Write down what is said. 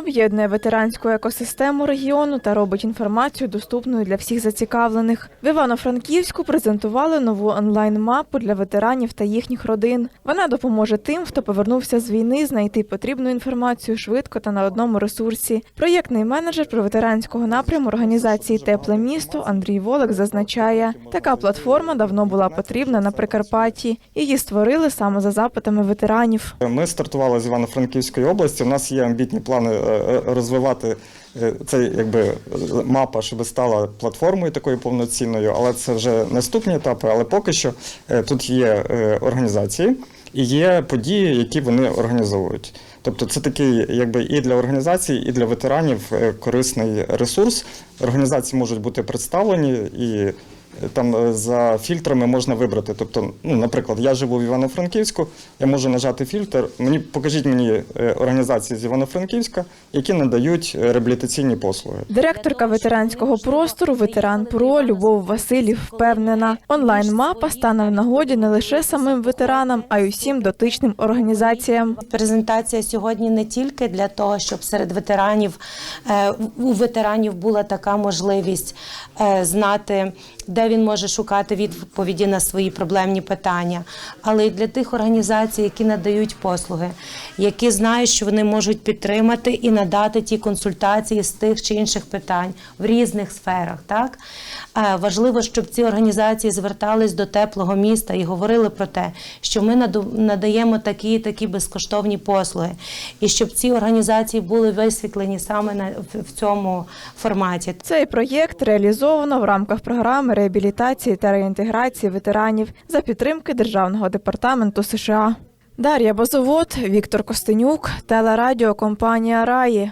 об'єднує ветеранську екосистему регіону та робить інформацію доступною для всіх зацікавлених. В Івано-Франківську презентували нову онлайн-мапу для ветеранів та їхніх родин. Вона допоможе тим, хто повернувся з війни, знайти потрібну інформацію швидко та на одному ресурсі. Проєктний менеджер проветеранського напряму організації Тепле місто Андрій Волик зазначає, така платформа давно була потрібна на Прикарпатті. Її створили саме за запитами ветеранів. Ми стартували з Івано-Франківської області. У нас є амбітні плани е, розвивати е, це, якби е, мапа, щоб стала платформою такою повноцінною, але це вже наступні етапи. Але поки що е, тут є е, організації і є події, які вони організовують. Тобто це такий, якби і для організацій, і для ветеранів е, корисний ресурс. Організації можуть бути представлені і. Там е, за фільтрами можна вибрати. Тобто, ну, наприклад, я живу в Івано-Франківську, я можу нажати фільтр. Мені покажіть мені е, організації з Івано-Франківська, які надають е, реабілітаційні послуги. Директорка ветеранського простору Ветеран Про Любов Василів впевнена, онлайн-мапа стане в нагоді не лише самим ветеранам, а й усім дотичним організаціям. Презентація сьогодні не тільки для того, щоб серед ветеранів у ветеранів була така можливість знати, де він може шукати відповіді на свої проблемні питання, але й для тих організацій, які надають послуги, які знають, що вони можуть підтримати і надати ті консультації з тих чи інших питань в різних сферах. Так Е, важливо, щоб ці організації звертались до теплого міста і говорили про те, що ми надаємо такі і такі безкоштовні послуги, і щоб ці організації були висвітлені саме в цьому форматі. Цей проєкт реалізовано в рамках програми реабілітації та реінтеграції ветеранів за підтримки Державного департаменту США. Дар'я Базовод, Віктор Костенюк, телерадіокомпанія Раї.